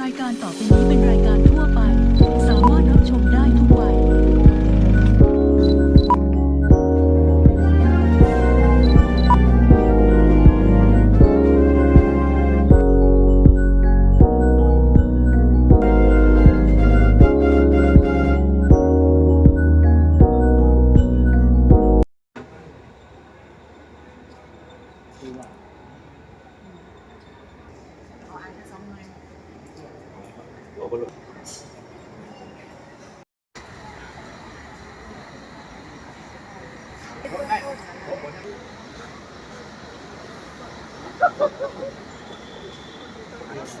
รายการต่อไปนี้เป็นรายการทั่วไป สามารถรับชมได้ ป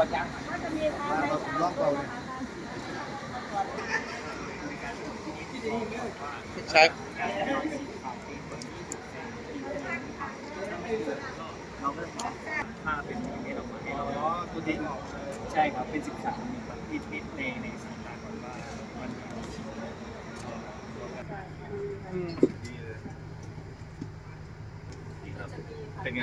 ระจังมาล็อกเราเนี่ยใช่ เราก็พาเป็นอย่างนี้ออกมาให้เราตัวจริงใช่ครับเป็นศึกษาพิพิธในในสายตาคนว่ามันเป็นไง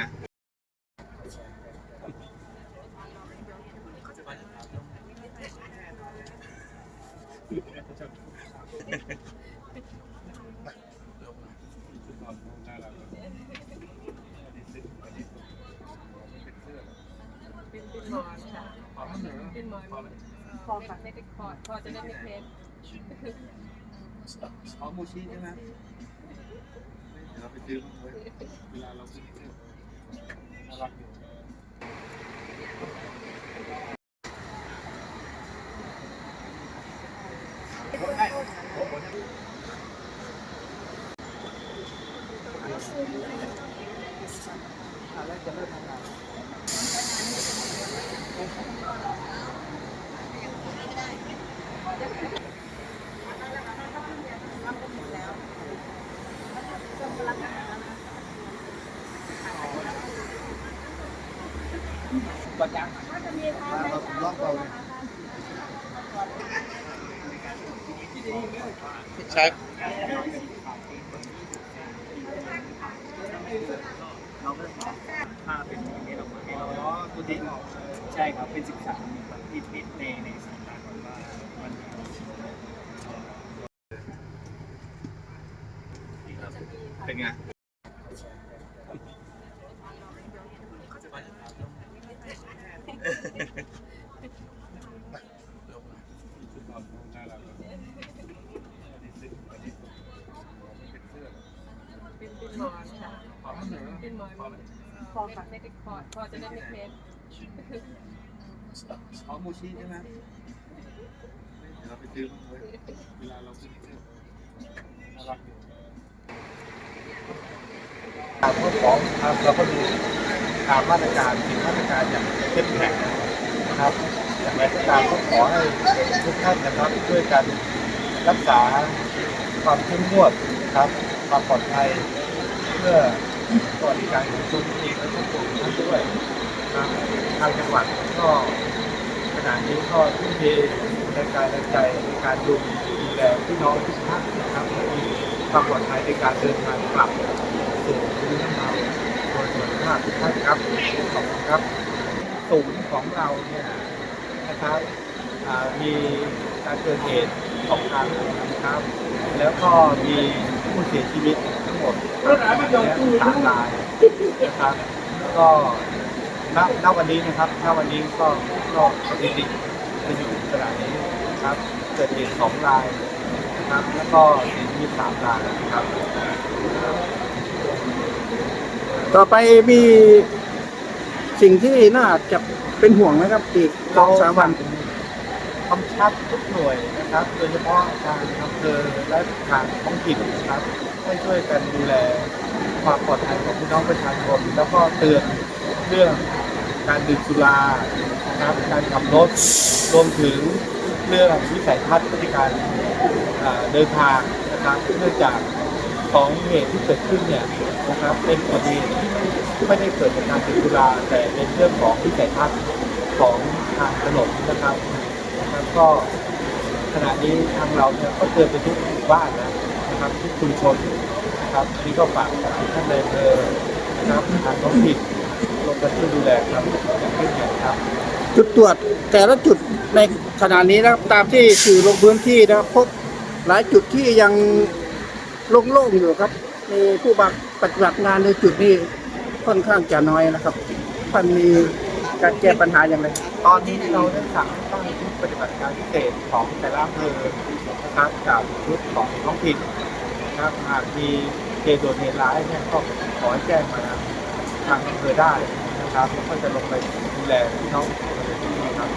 อค่ะไม่ได้คอคอจะได้ไม่เคล็ดอ๋อมูชีใช่ไหมเดี๋ยวเราไปซื้อมาไว้เวลาเราซื้อน่ารักอยู่ ก็จ้างล็อกเราใช่เราก็พาเป็นอย่างนี้ออกมาให้เราตัวจริงใช่ครับ เป็นศึกษาพิพิธในในสายตาคนว่ามันเป็นไง เป็นเป็นหมอนค่ะเป็นหมอนคอค่ะไม่ได้คอคอจะได้ไม่เคล็ดอ๋อมูชีใช่ไหมเดี๋ยวเราไปซื้อมาไว้เวลาเราซื้อน่ารักอยู่ตามข้องเราก็ดูตามมาตรการสิ่งมาตรการอย่างเข้มแข็ง นะครับอย่างไรก็ตามก็ขอให้ทุกท่านนะครับช่วยกันรักษาความเข้มงวดนะครับ ความปลอดภัยเพื่อสวัสดิการของตัวเองและครอบครัวท่านด้วยครับทางจังหวัดก็ขณะนี้ก็ทุ่มเทในการและใจในการดูแลพี่น้องทุกท่านนะครับให้มีความปลอดภัยในการเดินทางกลับสู่ภูมิลำเนาโดยส่วนมากทุกท่านครับขอบคุณครับ ศูนย์ของเราเนี่ยนะครับมีการเกิดเหตุสองครั้งนะครับ แล้วก็มีผู้เสียชีวิตทั้งหมดสามรายนะครับก็ณณวันนี้นะครับณวันนี้ก็ก็สถิติจะอยู่ขนาดนี้นะครับ เกิดเหตุสองรายนะครับ แล้วก็เสียชีวิตสามรายนะครับ ต่อไปมี สิ่งที่น่าจะเป็นห่วงนะครับอีกสองสามวันกำชับทุกหน่วยนะครับ โดยเฉพาะทางอำเภอและทางท้องถิ่นนะครับให้ช่วยกันดูแลความปลอดภัยของพี่น้องประชาชนแล้วก็เตือนเรื่องการดื่มสุรานะครับการขับรถรวมถึงเรื่องวิสัยทัศน์พฤติการเดินทางนะครับเนื่องจาก ของเหตุที่เกิดขึ้นเนี่ยนะครับเป็นอุบัติเหตุที่ไม่ได้เกิดจากการดื่มสุราแต่เป็นเรื่องของวิสัยทัศน์ของทางถนนนะครับแล้วก็ขณะนี้ทางเราเนี่ยก็เตือนไปทุกหมู่บ้านแล้วนะครับทุกชุมชนนะครับอันนี้ก็ฝากท่านในายอำเภอนะครับทางท้องถิ่นลงมาช่วยดูแลครับอย่างเข้มแข็งครับ จุดตรวจแต่ละจุดในขณะนี้นะครับตามที่สื่อลงพื้นที่นะครับพบหลายจุดที่ยัง โล่งๆอยู่ครับมีผู้บักปฏิบัติงานในจุดนี้ค่อนข้างจะน้อยนะครับท่านมีการแก้ปัญหาอย่างไรตอนนี้เราได้สั่งให้ตั้งชุดปฏิบัติการพิเศษของแต่ละอำเภอนะครับกับชุดของท้องถิ่นนะครับหากมีเหตุด่วนเหตุร้ายเนี่ยก็ขอให้แจ้งมาทางอำเภอได้นะครับแล้วก็จะลงไปดูแลพี่น้องประครับ